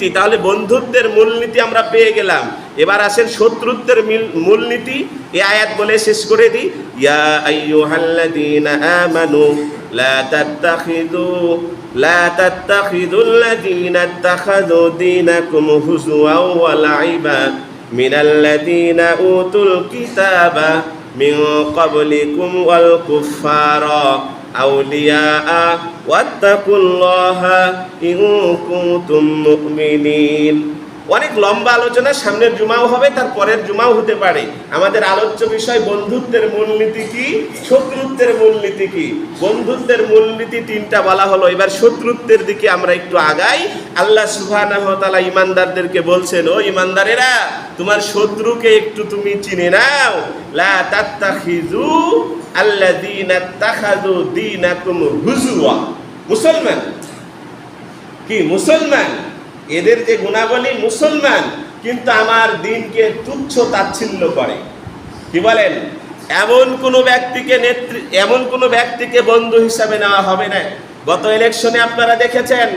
মূলনীতি, তাহলে বন্ধুত্বের মূলনীতি আমরা পেয়ে গেলাম। এবার আসেন শত্রুত্বের মূলনীতি। এই আয়াত বলে শেষ করে দিই। ইয়া আইয়ুহাল্লাযীনা আমানু, লা তাত্তাখিযু, লা তাত্তাখিযুল্লাযীনা ইত্তাখাযু দীনাকুম হুজুওয়াও ওয়া লাইবা মিনাল্লাযীনা উতুল কিতাবা। من قبلكم والكفار أولياء واتقوا الله إن كنتم مؤمنين. অনেক লম্বা আলোচনা, সামনের জুমাও হবে, তার পরের জুমাও হতে পারে। আমাদের আলোচ্য বিষয়, বন্ধুত্বের মূলনীতি কি? শত্রুত্বের মূলনীতি কি? বন্ধুত্বের মূলনীতি তিনটা বলা হলো। এবার শত্রুত্বের দিকে আমরা একটু আগাই। আল্লাহ সুবহানাহু ওয়া ইমানদারদেরকে বলছেন, ও ইমানদারেরা তোমার শত্রুকে একটু তুমি চিনে নাও। লা তাত্তাখিজু আল্লাযীনা হুজুয়া মুসলমান? কি, মুসলমান? এদের যে গুণাবলী মুসলমান, কিন্তু আমার দিনকে তুচ্ছ তাচ্ছিল্য করে। কি বলেন? এমন কোন ব্যক্তিকে নেতৃ এমন কোন ব্যক্তিকে বন্ধু হিসাবে নেওয়া হবে না। গত ইলেকশনে আপনারা দেখেছেন,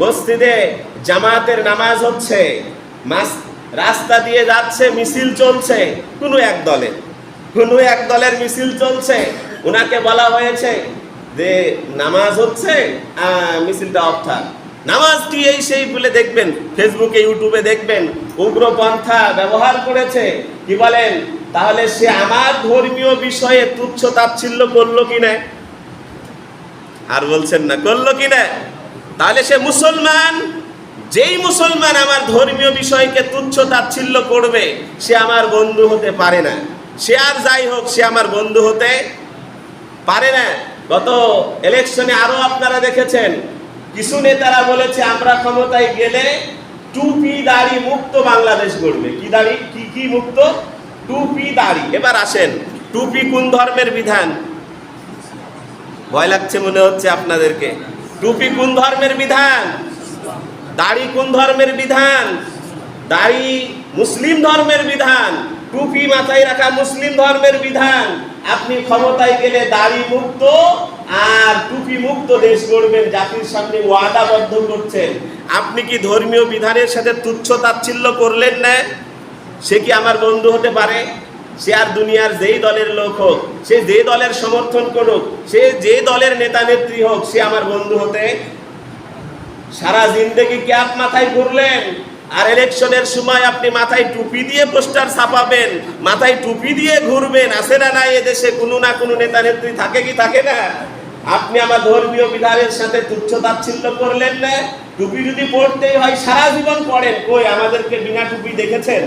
মসজিদে জামাতের নামাজ হচ্ছে, মাস- রাস্তা দিয়ে যাচ্ছে, মিছিল চলছে, কোনো এক দলের কোনো এক দলের মিছিল চলছে ওনাকে বলা হয়েছে যে নামাজ হচ্ছে মিছিলটা অফ থাক। নামাজ কি এই সেই বলে দেখবেন ফেসবুকে ইউটিউবে দেখবেন, উগ্রপন্থা ব্যবহার করেছে। কি বলেন? তাহলে সে আমার ধর্মীয় বিষয়ে তুচ্ছ তাচ্ছিল্য করল কি না আর বলছেন না, করল কি না তাহলে সে মুসলমান? যেই মুসলমান আমার ধর্মীয় বিষয়কে তুচ্ছ তাচ্ছিল্য করবে, সে আমার বন্ধু হতে পারে না। সে আর যাই হোক, সে আমার বন্ধু হতে পারে না। গত ইলেকশনে আরও আপনারা দেখেছেন কিছু নেতারা বলেছে, আমরা ক্ষমতায় গেলে টুপি দাড়ি মুক্ত বাংলাদেশ গড়বে। কি দাড়ি? কি কি মুক্ত? টুপি দাড়ি। এবার আসেন, টুপি কোন ধর্মের বিধান? ভয় লাগছে মনে হচ্ছে আপনাদেরকে। টুপি কোন ধর্মের বিধান? দাড়ি কোন ধর্মের বিধান? দাড়ি মুসলিম ধর্মের বিধান। টুপি মাথায় রাখা মুসলিম ধর্মের বিধান। আপনি ক্ষমতায় গেলে দাড়ি মুক্ত আর টুপি মুক্ত দেশ গড়বেন, জাতির সামনে ওয়াদাবদ্ধ করছেন। আপনি কি ধর্মীয় বিধানের সাথে তুচ্ছ তাচ্ছিল্য করলেন না? সে কি আমার বন্ধু হতে পারে? সে আর দুনিয়ার যেই দলের লোক হোক, সে যে দলের সমর্থন করুক, সে যে দলের নেতা নেত্রী হোক, সে আমার বন্ধু হতে। সারা জিন্দগি ক্যাপ মাথায় ঘুরলেন? আর ইলেকশনের সময় আপনি মাথায় টুপি দিয়ে পোস্টার ছাপাবেন, মাথায় টুপি দিয়ে ঘুরবেন, আছে না নাই এদেশে কোনো না কোনো নেতা নেত্রী থাকে কি থাকে না? আপনি আমার ধর্মীয় বিধানের সাথে তুচ্ছ তাচ্ছিল্য করলেন না। টুপি যদি পড়তেই হয়, সারা জীবন পড়েন। কই, আমাদেরকে বিনা টুপি দেখেছেন?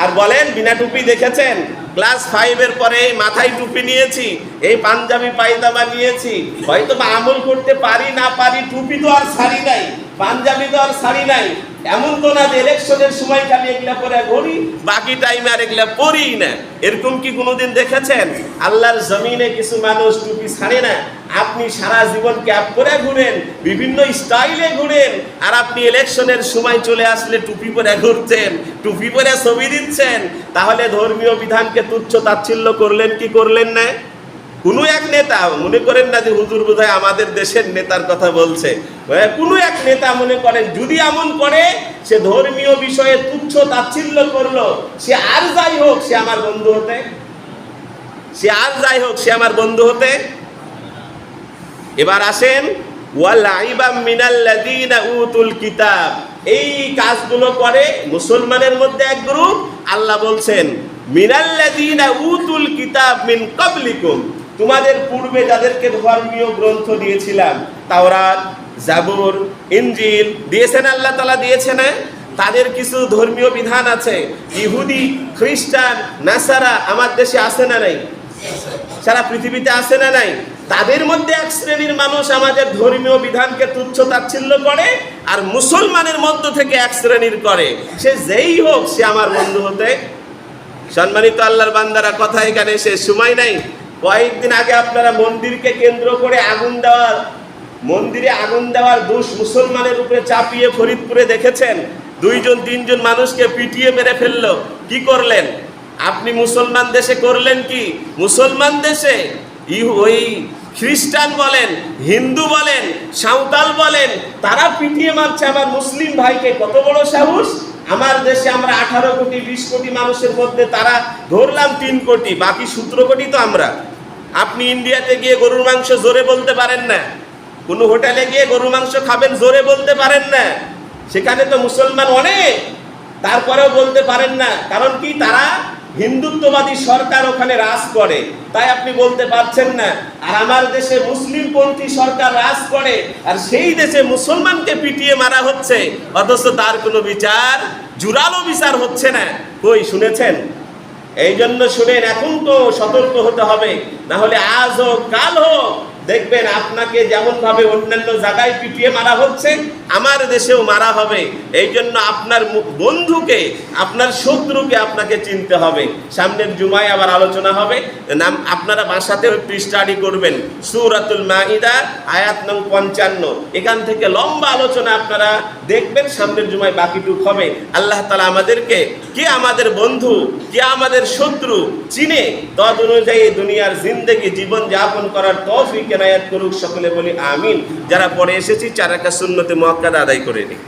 আর বলেন, বিনা টুপি দেখেছেন? ক্লাস ফাইভের পরে মাথায় টুপি নিয়েছি, এই পাঞ্জাবি পায়জামা নিয়েছি। হয়তো বা আমল করতে পারি, না পারি, টুপি তো আর শাড়ি নাই, পাঞ্জাবি তো আর শাড়ি নাই। এমন তো না যে ইলেকশনের সময় খালি এগুলা পরে ঘুরি? বাকি টাইমে আর এগুলা পরি না। এরকম কি কোনোদিন দেখেছেন? আল্লাহর জমিনে কিছু মানুষ টুপি ছাড়ে না। আপনি সারা জীবন ক্যাপ করে ঘুরেন? বিভিন্ন স্টাইলে ঘুরেন। আর আপনি ইলেকশনের সময় চলে আসলে টুপি পরে ঘুরছেন, টুপি পরে ছবি দিচ্ছেন। তাহলে ধর্মীয় বিধানকে তুচ্ছ তাচ্ছিল্য করলেন কি করলেন না? কোনো এক নেতা মনে করেন না যে হুজুর বোধহয় আমাদের দেশের নেতার কথা বলছে। কোনো এক নেতা মনে করেন, যদি এমন করে, সে ধর্মীয় বিষয়ে তুচ্ছ তাচ্ছিল্য করল, সে আর যাই হোক, সে আমার বন্ধু হতে। সে আর যাই হোক, সে আমার বন্ধু হতে। এবার আসেন উতুল কিতাব। এই কাজগুলো করে মুসলমানের মধ্যে এক গ্রুপ। আল্লাহ বলছেন, মিনাল্লাযীনা উতুল কিতাব মিন ক্বাবলিকুম। তোমাদের পূর্বে যাদেরকে ধর্মীয় গ্রন্থ দিয়েছিলাম, তাওরাত, জাবুর, ইনজিল, দিয়েছেন আল্লাহ তাআলা দিয়েছে না তাদের কিছু ধর্মীয় বিধান আছে। ইহুদি, খ্রিস্টান, নাসারা আমার দেশে আছে না নাই? সারা পৃথিবীতে আছে না নাই? তাদের মধ্যে এক শ্রেণির মানুষ আমাদের ধর্মীয় বিধানকে তুচ্ছ তাচ্ছিল্য করে আর মুসলমানের মধ্য থেকে এক শ্রেণির করে। সে যেই হোক, সে আমার বন্ধু হতে। সম্মানিত আল্লাহর বান্দারা, কথা এখানে সে সময় নাই। কয়েকদিন আগে আপনারা মন্দিরকে কেন্দ্র করে আগুন দেওয়ার, মন্দিরে আগুন দেওয়ার দোষ মুসলমানের উপরে চাপিয়ে ফরিদপুরে দেখেছেন? দুইজন, তিনজন মানুষকে পিটিয়ে মেরে ফেলল। কি করলেন? আপনি মুসলমান দেশে করলেন কি? মুসলমান দেশে ওই খ্রিস্টান বলেন, হিন্দু বলেন, সাঁওতাল বলেন, তারা পিটিয়ে মারছে। আমার মুসলিম ভাইকে কত বড় সাহস? আমার দেশে আমরা আঠারো কোটি, বিশ কোটি মানুষের মধ্যে তারা ধরলাম তিন কোটি, বাকি সতেরো কোটি তো আমরা। আপনি ইন্ডিয়াতে গিয়ে গরুর মাংস জোরে বলতে পারেন না। কোনো হোটেলে গিয়ে গরুর মাংস খাবেন জোরে বলতে পারেন না। সেখানে তো মুসলমান অনেক, তারপরেও বলতে পারেন না। কারণ কি তারা হিন্দুত্ববাদী সরকার ওখানে রাজ করে। তাই আপনি বলতে পারছেন না, আর আমার দেশে মুসলিমপন্থী সরকার রাজ করে, আর সেই দেশে মুসলমানকে পিটিয়ে মারা হচ্ছে। অথচ তার কোনো বিচার, জুরালো বিচার হচ্ছে না। কই, শুনেছেন? এই জন্য শুনেন, এখন তো সতর্ক হতে হবে। না হলে আজ হোক, কাল হোক দেখবেন আপনাকে যেমন ভাবে অন্যান্য জায়গায় পিটিয়ে মারা হচ্ছে, আমার দেশেও মারা হবে। এই জন্য আপনার বন্ধুকে, আপনার শত্রুকে আপনাকে চিনতে হবে। সামনের জুমায় আবার আলোচনা হবে। নাম, আপনারা একটু স্টাডি করবেন। সুরাতুল মাইদা আয়াত নং পঞ্চান্ন। এখান থেকে লম্বা আলোচনা আপনারা দেখবেন, সামনের জুমায় বাকিটুক হবে। আল্লাহ তালা আমাদেরকে কে আমাদের বন্ধু, কে আমাদের শত্রু চিনে। তদ অনুযায়ী দুনিয়ার জিন্দেগি, জীবন যাপন করার তৌফিক এনায়াত করুক সকলে বলি আমিন। যারা পরে এসেছি চারাকা শূন্যতে মহাক্কাদা আদায় করে নিই